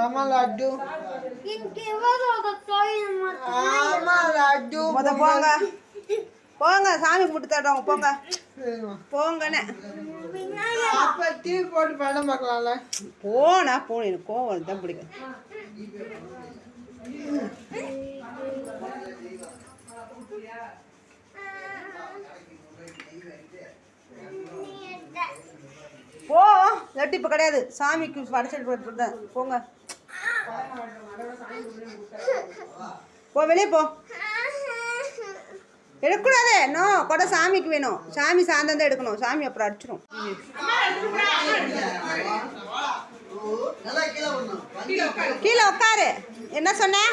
ஆமா லட்டு ஆமா லட்டு முத போங்க. போங்க சாமி கும்பிட்டு தர்றோங்க போங்க. போங்கண்ணே அப்ப டீ போட்டு படம் பார்க்கலாம்ல? போனா போன எனக்கு கோவம் தான் பிடிக்கும். போ. லட்டு இப்போ கிடையாது. சாமிக்கு படைச்சிட்டு போட்டு போங்க. போ வெளியே போ. எடுக்கக்கூடாது. நோ கொடை சாமிக்கு வேணும். சாமி சாயந்தரம் தான் எடுக்கணும். சாமி அப்புறம் அடிச்சிடும் கீழே கீழே உட்காரு என்ன சொன்னேன்